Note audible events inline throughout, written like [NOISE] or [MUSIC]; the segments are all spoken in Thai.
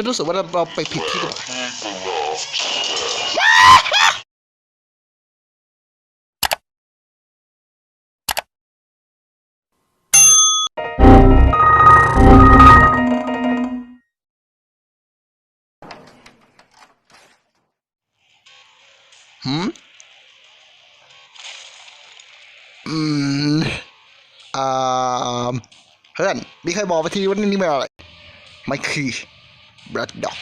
ฉันรู้สึกว่าเราไปผิดที่หรือเปล่าหืมอืมอ่าเพื่อนมีใครบอกไปทีว่านี่ไม่อะไรไมันคือ บล็ดด็อก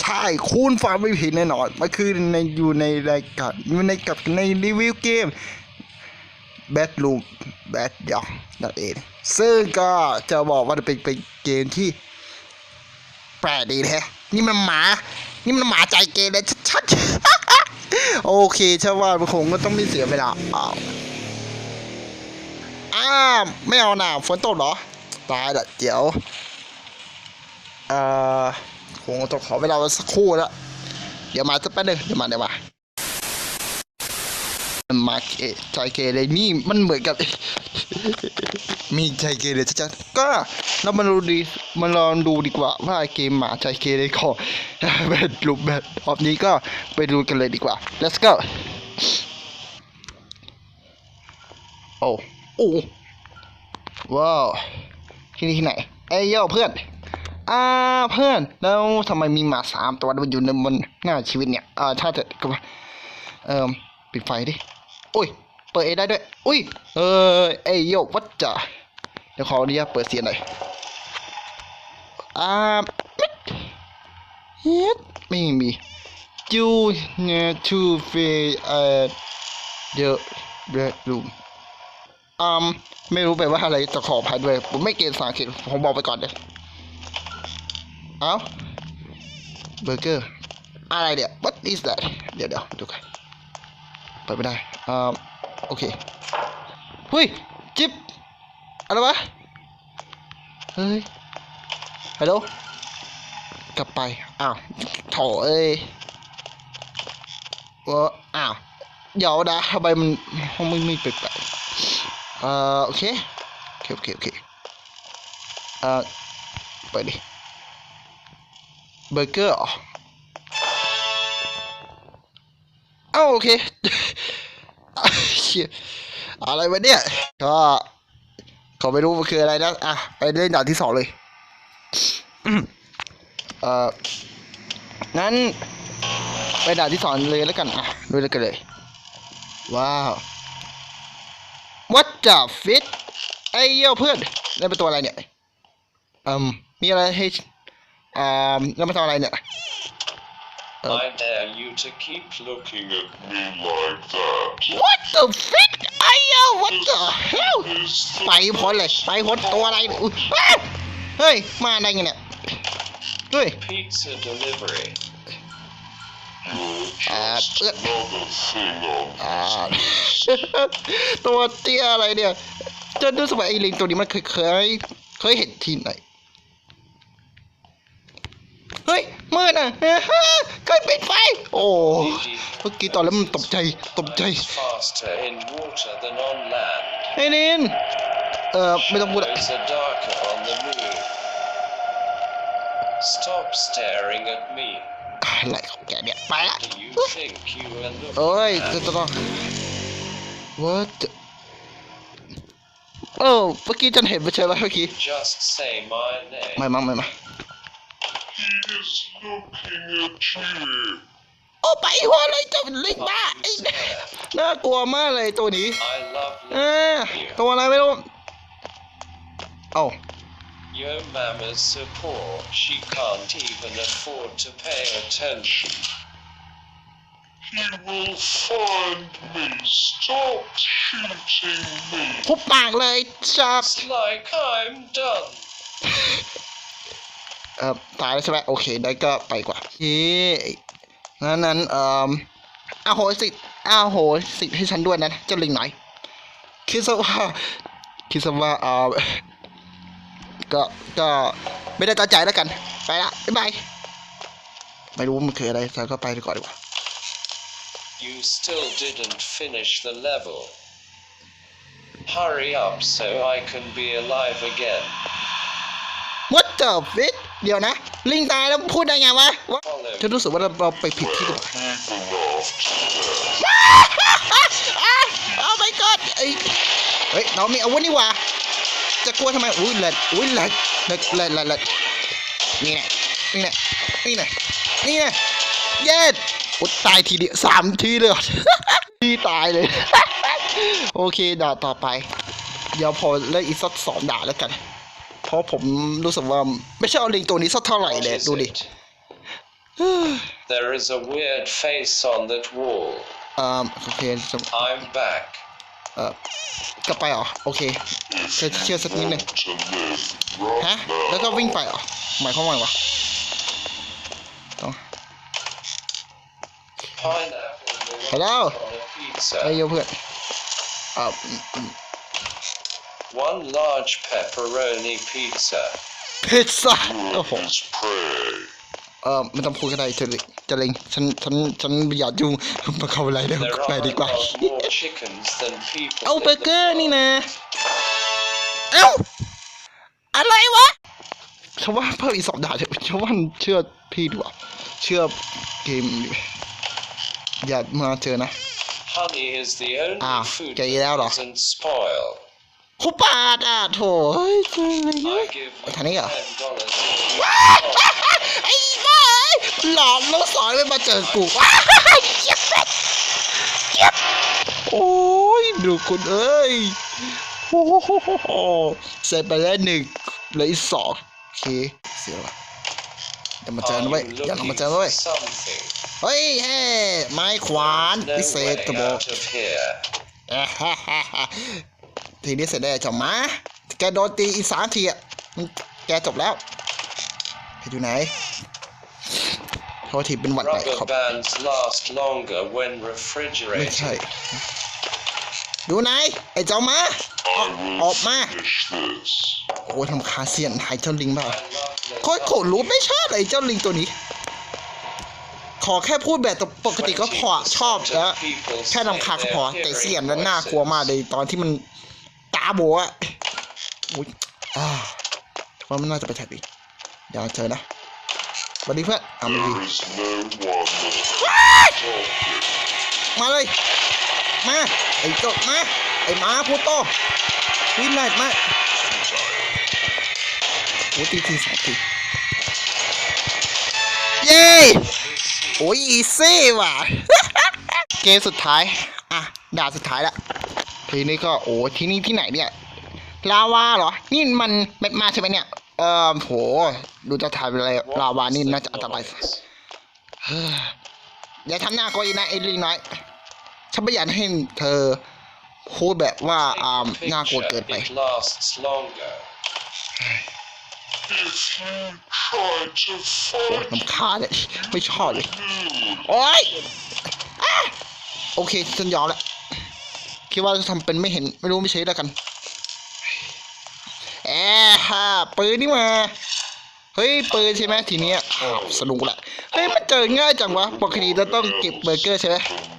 ใช่คุณฟังไม่ผิดแน่นอนมันคือในอยู่ในรายการอยู่ในกับในรีวิวเกมแบทลูมแบทด็อกนั่นเอง ซึ่งก็จะบอกว่าเป็นเป็นเกมที่ แปลกดีแท้นี่มันหมา นี่มันหมาใจเกเรชัดๆ โอเคเชื่อว่ามันคงก็ต้องไม่เสียเวลาอ้าวอ้าวไม่เอาหนาฝนตกเหรอ ตายละเดี๋ยว เอ่อคงต้องขอเวลาสักครู่แล้วเดี๋ยวมาสักแป๊บหนึงเดี๋ยวมาเดี๋ยวมามาเกใจเกเรนี่มันเหมือนกับ มีใจเกเรชัดๆก็เรามาดูดีมาลองดูดีกว่าว่าเกมหมาใจเกเรของแบบรูปแบบรอบนี้ก็ไปดูกันเลยดีกว่า let's go โอ้โอ้ว้าวที่นี่ที่ไหน เอ้ยโย่เพื่อน อ่าเพื่อนแล้วทำไมมีหมาสามตัวมันอยู่ในบนหน้าชีวิตเนี่ยอ่าถ้าจะก็เอ่อปิดไฟดิโอ้ยเปิดเอได้ด้วยอุ้ยเออเอ้โยวัดจ่ะเดี๋ยวขออนุญาตเปิดเสียงหน่อยอ่าปิดเฮ็ดไม่มีจูเนี่ยทูเฟเอ่อเดอะเบดรูมอืมไม่รู้ไปลว่าอะไรจะขออภัยด้วยผมไม่เก่งภาษาอังกฤษผมบอกไปก่อนเลย เอ้าเบอร์เกอร์อะไรเนี่ย what is that เดี๋ยวเดี๋ยวดูกันเปิดไม่ได้อ่าโอเคเฮ้ยจิ๊บอะไรวะเฮ้ยฮั เบอร์เกอร์เหรอเอ้าโอเคอะไรวะเนี่ย ก็เขาไม่รู้มันคืออะไรนะ อะ ไปเล่นด่านที่สองเลย เอ่องั้น ไปด่านที่สองเลยแล้วกัน อะดูเลยกันเลย ว้าว What the fit ไอ้เหี้ยเพื่อนนี่เป็นตัวอะไรเนี่ย อืม มีอะไรให้ อ่าแล้วมาทำอะไรเนี่ย I dare you to keep looking at me like that. What the fuck ไอ้เหี้ย What the hell Is ไปพ้นเลยไปพ้นตัวอะไรเนี่ยอุ๊ยอ้าวเฮ้ย มาได้ไงเนี่ย เฮ้ย pizza delivery. Uh, Just another thing on อ่า ตัวเตี้ยอะไรเนี่ยจะรู้สึกว่าไอ้ลิงตัวนี้มันเคยเคยเคยเห็นที่ไหน เฮ้ยมืดอะฮะเคยปิดไฟ โอ้เมื่อกี้ตอนแล้วมันตกใจตกใจ Is faster in water than on land. ไอ้นินเอ่อไม่ต้องพูดอะ Those are darker on the moon. Stop staring at me. อะไรของแกเนี่ยไปละ Do you think you are looking เอ้ย at จะต้อง what โอ้เมื่อกี้ฉันเห็นไม่ใช่ไหมเมื่อกี้ Just say my name. ไม่มั้งไม่มั้ง He is looking at you. โอ้ไปหัวเลยเจ้าลิงบ้าไอ้น่ากลัวมากเลยตัวนี้ I love เอ you. อตัวอะไรไม่รู้เอ้า Yo mama's so poor she can't even afford to pay attention. He will find me. Stop shooting me. ทุบปากเลยจับ It's like I'm done. [LAUGHS] เอ่อตายแล้วใช่ไหมโอเค ได้ก็ไปกว่าเย้งั้นนั้นเอ่ออาโหสิอาโหสิให้ฉันด้วยนะเจ้าลิงไหนอยคิดซะว่าคิดซะว่าเอ่อก็ก็ไม่ได้ตั้งใจแล้วกัน ไปละบ๊ายบายไม่รู้มันคืออะไรแต่ก็ไปดีกว่าดีกว่า You still didn't finish the level. Hurry up so I can be alive again. What the fuck เดี๋ยวนะ ลิงตายแล้วพูดได้ไงวะวะฉันรู้สึกว่าเราเราไปผิดที่หรือเปล่า People after that. โอ้ my god เอ้เฮ้ยเรามีอาวุธนี่หว่า จะกลัวทำไมอุ้ยเลิศอุ้ยเลิศเลิศเลิศเลิศเลิศนี่แน่นี่แน่นี่แน่นี่แน่เย็ดอุ้ยตายทีเดียวสามทีเลยทีตายเลย โอเคด่าต่อไป เดี๋ยวพอเล่นอีกสักสองด่าแล้วกัน เพราะผมรู้สึกว่าไม่ใช่เอาลิงตัวนี้สักเท่าไหร่ What เลย is ดูดิ it? There is a weird face on that wall. เอ่อโอเคจะ I'm back. เอ่อกลับไปเหรอ โอเคเชื่อเชื่อสักนิดหนึง To live right ฮะ แล้วก็วิ่งไปเหรอ หมายความว่าไงวะต้อง Pineapple Hello? on a ไอ้ pizza. โยเพื่อนเอ่ออืมอืม One large pepperoni pizza. พิซซ่าโอ้โห His prey. เอ่อไม่ต้องพูดก็ได้เจะลิจะลิงฉันฉันฉันไม่อยากยุ่งมาเข้าอะไรเดี๋ยว There ไป are ดีกว่า more chickens than people. เอา in เบอ the ร์เกอร์นี่ world. นะ เอ้า อะไรวะฉันว่าเพิ่มอีกสองดาวเถอะฉันว่าเชื่อพี่ดีกว่า เชื่อเกมดีกว่าอย่ามาเจอนะ Honey is the only Ah, food okay, that yeah, no. doesn't spoil. คุปาดอะโถเฮ้ยเจออะไรเนี่ย I give you ทางนี้เหรอ ten dollars if you ไอ้บ้าหลอกลูกสอนไม่มาเจอกูว้ายเจ็บเจ็บเจ็บโอ้ยดูคุณเอ้ยโอ้โหเสร็จไปแล้วหนึ่งเหลืออีกสองโอเคเสียละอย่ามาเจอนะเว้ย Are อย่า you มา looking เจอนะเว้ย for something? เฮ้ยเฮ้ไม้ขวาน No พิเศษ way จะบอก out of here. ทีนี้เสร็จได้วเจ้าหมาแกโดนตีอีกสามทีอะมันแกจบแล้วแกอยู่ไหนโทษทีเป็นหวัดใหญ่ Rubber ครับ bands last longer when ไม่ใช่ refrigerated. ดูไหนไอ้เจ้าหมาออก I อ will อกมา finish this. โอ้ยทำคาเซียนหายเจ้าลิงบ้า I love โคตรขนรู้ไม่ชอบไอ้เจ้าลิงตัวนี้ ขอแค่พูดแบบปกติก็พอชอบแล้วแค่นำคาญก็พอแต่เสียงนั้นน่ากลัวมากเลยตอนที่มันตา โบอะอุ้ยอ่าว่ามันน่าจะไปแท็กดีเดี๋ยวเจอนะสวัสดีเพื่อนอะมาดีมาเลย มา ไอ้เจ้ามา ไอ้หมาพูโตวิ่งไล่มาโอ้ตีทีสองทีเย้โอ้ยอีซี่ว่ะ เกมสุดท้าย อะด่าสุดท้ายละ ทีนี้ก็โอ้ที่นี่ที่ไหนเนี่ยลาวาเหรอ นี่มันเม็ดมาใช่ไหมเนี่ย เออโห ดูจะถ่ายเป็นอะไรลาวานี่น่าจะอันตรายเฮ้ยอย่าทำหน้าก็อีกนะไอ้ลิงน้อย ฉันไม่อยากให้เธอพูดแบบว่าอ่าน่ากลัวเกินไป It lasts longer. If you try to โอ้ย fight น้ำคาญเลยไม่ชอบเลย โอ๊ยอะโอเคฉันยอมแล้ว คิดว่าจะทำเป็นไม่เห็นไม่รู้ไม่ใช่แล้วกันแอะฮ่าปืนนี่มา เฮ้ยปืนใช่ไหมทีเนี้ยสนุกละเฮ้ยมันเจอง่ายจังวะปกติเราต้องเก็บเบอร์เกอร์ใช่ไหม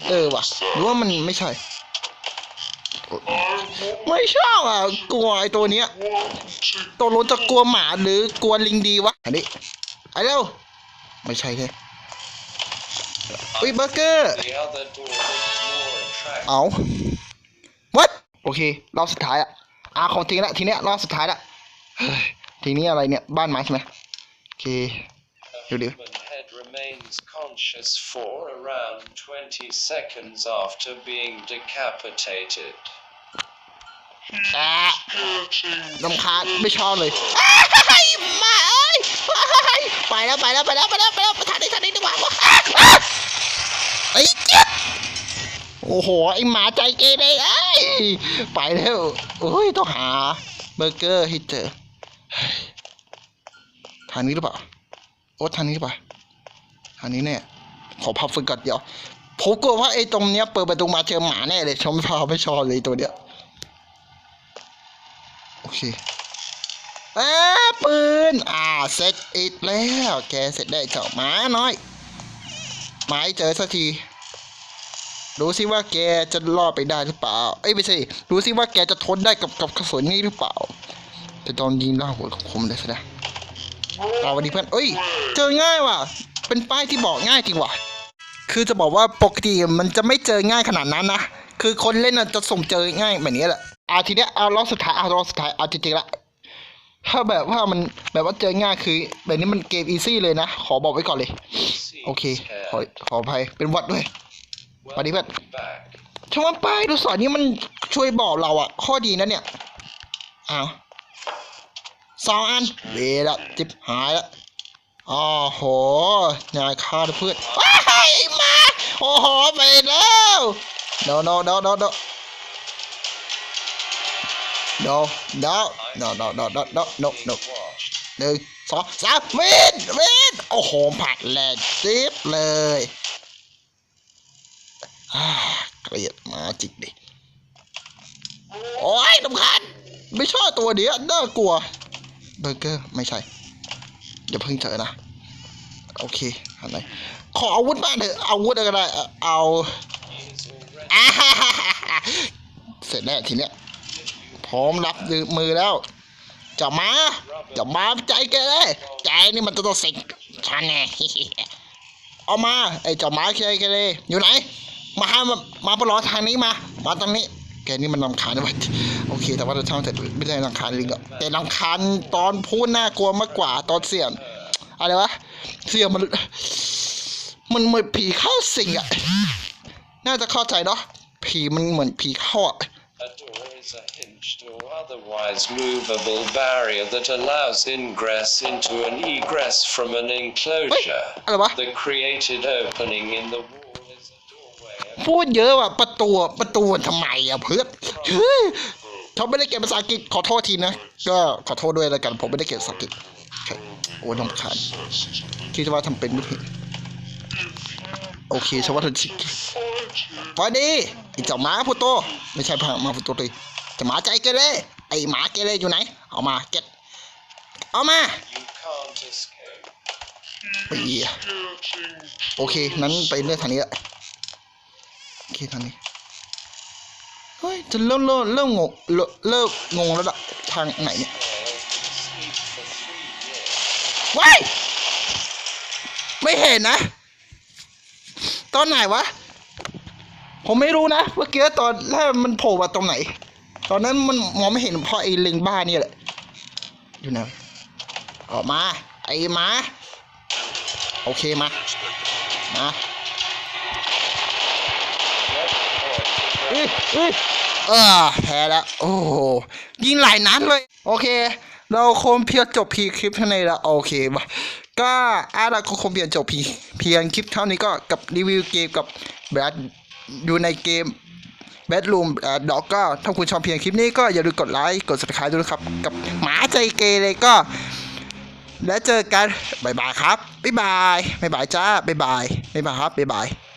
เออว่ะหรือว่ามันไม่ใช่ ไม่ชอบอะกลัวไอ้ตัวเนี้ยตกลงจะกลัวหมาหรือกลัวลิงดีวะอันนี้ไอ้เร็วไม่ใช่ใช่อุ้ยเบอร์เกอร์เอา what โอเครอบสุดท้ายอะอะของจริงละทีเนี้ยรอบสุดท้ายละเฮ้ยทีนี้อะไรเนี่ยบ้านไม้ใช่ไหมโอเค The Really? human head remains conscious for around 20 seconds after being decapitated. อะลำคาญไม่ชอบเลยอ้ายมาเอ้ยอ้ายไปแล้วไปแล้วไปแล้วไปแล้วไปแล้วไปทางนี้ทางนี้ดีกว่าอะอะไอ้เจ็บโอ้โหไอ้หมาใจเกเรไอ้ย ไปแล้วโอ้ยต้องหาเบอร์เกอร์ให้เจอทางนี้หรือเปล่าโอ้ทางนี้หรือเปล่าทางนี้แน่ขอพับฝึกก่อนเดี๋ยวผมกลัวว่าไอ้ตรงเนี้ยเปิดประตูมาเจอหมาแน่เลยชมพาไม่ชอบเลยตัวเนี้ยโอเคอ่าปืนอ่าเสร็จอีกแล้ว แกเสร็จได้เจ้าหมาน้อยหมาเจอสักที ดูสิว่าแกจะรอดไปได้หรือเปล่า เอ้ยไม่ใช่ดูสิว่าแกจะทนได้กับกับกระสุนนี้หรือเปล่าจะโดนยิงล่าหัวคมเลยสินะเราวันนี้เพื่อนเอ้ย เจอง่ายว่ะ เป็นป้ายที่บอกง่ายจริงว่ะ คือจะบอกว่าปกติมันจะไม่เจอง่ายขนาดนั้นนะ คือคนเล่นน่ะจะส่งเจอง่ายแบบนี้แหละ อาทีเนี้ยเอารอบสุดท้ายเอารอบสุดท้ายเอาจริงๆละถ้าแบบว่ามันแบบว่าเจอง่ายคือ แบบนี้มันเกมอีซี่เลยนะ ขอบอกไว้ก่อนเลย โอเค ขอขออภัยเป็นวัดด้วย สวัสดีเพื่อนชมว่าป้ายดูสอนนี้มันช่วยบอกเราอะข้อดีนะเนี่ยอ้าวสองอันเวละจิบหายละอ๋อโหนายฆ่าเพื่อนว้ายมาโอ้โหไปแล้ว no no no no no no no no no no no no no no Watched. หนึ่งสองสามวินวินโอ้โหผัดแรงจิ๊บเลย เกลียดมาจิกดิโอ้ยลำคาญไม่ชอบตัวเนี้ยน่ากลัวเบอร์เกอร์ไม่ใช่อย่าเพิ่งเจอนะ โอเคอันไหนขออาวุธบ้าเถอะอาวุธอะไรก็ได้เอาเสร็จแล้วทีเนี้ยพร้อมรับมือแล้วจะมาจะมาใจแกเลยใจนี่มันจะต้องสิงฉันแน่เอามาไอ้จ้าหมาใจแกเลยอยู่ไหน มาหามามาปลอทางนี้มา มาตรงนี้ แกนี่มันลำคาญด้วยโอเค แต่ว่าเราทำเสร็จไม่ได้ลำคาญลิงหรอกแต่ลำคาญตอนพูดน่ากลัวมากกว่าตอนเสียงอะไรวะ เสียงมัน มันเหมือนผีเข้าสิงอะน่าจะเข้าใจเนาะ ผีมันเหมือนผีเข้าอะ A door is a hinged or otherwise movable barrier that allows ingress into an egress from an enclosure. Hello, what? The created opening in the wall is a doorway. พูดเยอะว่ะประตูอะประตูทำไมอะเพื่อนเฮ้ยเขาไม่ได้เก็บภาษาอังกฤษขอโทษทีนะก็ขอโทษด้วยแล้วกัน ผมไม่ได้เก็บภาษาอังกฤษโอเคโอ้ยน้ำคาญคิดว่าทำเป็นไม่ผิดโอเคฉันว่าเธอชิควันดีไอ้เจ้าหมาพูโตไม่ใช่พามาพูโตเลยเจะหมาใจเกเรไอ้หมาเกเรอยู่ไหน เอามาเก็ตเอามา You can't escape. ไปเหี้ยโอเค นั้นไปเลือกทางนี้ละ โอเคทางนี้เฮ้ยจะเริ่มเริ่มเริ่มงงเริ่มงงแล้วละทางไหนเนี่ยว้ายไม่เห็นนะ ตอนไหนวะ ผมไม่รู้นะเมื่อกี้ตอนแรกมันโผล่มาตรงไหน ตอนนั้นมันมองไม่เห็นเพราะไอ้ลิงบ้านี่แหละอยู่ไหนออกมา ไอ้มา โอเคมา มา อ้ยเอ้ยเออแพ้แล้ว โอ้โห ยิงหลายนัดเลย โอเค เราคงเพียงจบพีคลิปเท่านี้ล้วโอเคปะก็อาเราก็คงเพียงจบพีเพียงคลิปเท่านี้ก็กับรีวิวเกมกับแบดอยู่ในเกมแบดรูมด็อกก็ถ้าคุณชอบเพียงคลิปนี้ก็อย่าลืมกดไลค์กด subscribe ด้วยนะครับ กับหมาใจเกเรก็ แล้วเจอกัน บ๊ายบายครับ บ๊ายบาย บ๊ายบายจ้า บ๊ายบาย บ๊ายบายครับ บ๊ายบาย